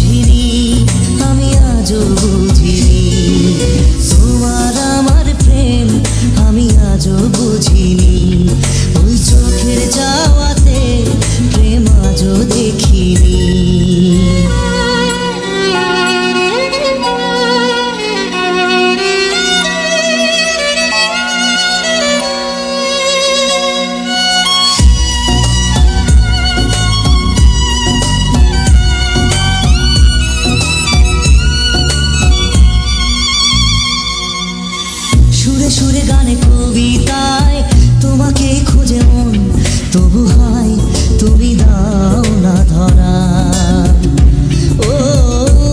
বুঝিনি আমি আজও বুঝিনি। সুরে সুরে গানে কবিতায় তোমাকে খুঁজে মন, তবু হয়, তুমি দাও না ধরা। ও,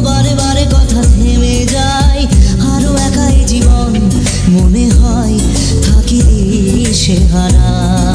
বারে বারে কথা থেমে যায় একাই জীবন, মনে হয় সে হারা।